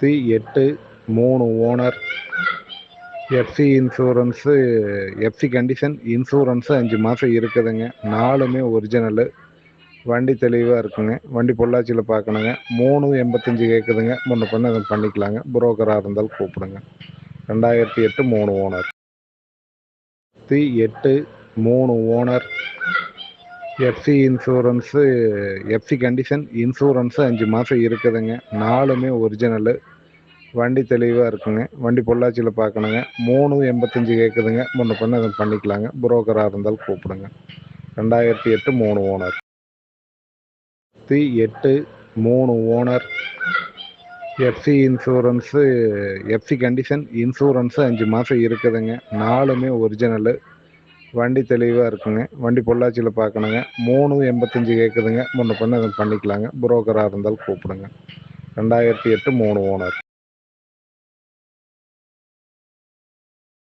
தி எட்டு மூணு owner. F C insurance F C condition insurance அஞ்சு மாதம் இருக்குதுங்க. நாலுமே ஒரிஜினலு வண்டி தெளிவாக இருக்குங்க. வண்டி பொள்ளாச்சியில் பார்க்கணுங்க மூணு எண்பத்தஞ்சு கேட்குதுங்க முன்ன பண்ண அதை பண்ணிக்கலாங்க. புரோக்கராக இருந்தாலும் கூப்பிடுங்க. ரெண்டாயிரத்தி எட்டு மூணு ஓனர். தி எட்டு மூணு owner. F C insurance F C condition insurance அஞ்சு மாதம் இருக்குதுங்க. நாலுமே ஒரிஜினலு வண்டி தெளிவாக இருக்குங்க. வண்டி பொள்ளாச்சியில் பார்க்கணுங்க மூணு எண்பத்தஞ்சு கேட்குதுங்க முன்ன பண்ண அதை பண்ணிக்கலாங்க. புரோக்கராக இருந்தாலும் கூப்பிடுங்க. ரெண்டாயிரத்தி எட்டு மூணு ஓனர் தி எட்டு மூணு owner F C insurance F C condition insurance அஞ்சு மாதம் இருக்குதுங்க. நாலுமே ஒரிஜினலு வண்டி தெளிவாக இருக்குங்க. வண்டி பொள்ளாச்சியில் பார்க்கணுங்க மூணு எண்பத்தஞ்சு கேட்குதுங்க முன்ன பண்ண எதுவும் பண்ணிக்கலாங்க. புரோக்கராக இருந்தாலும் கூப்பிடுங்க. ரெண்டாயிரத்தி எட்டு மூணு ஓனர்.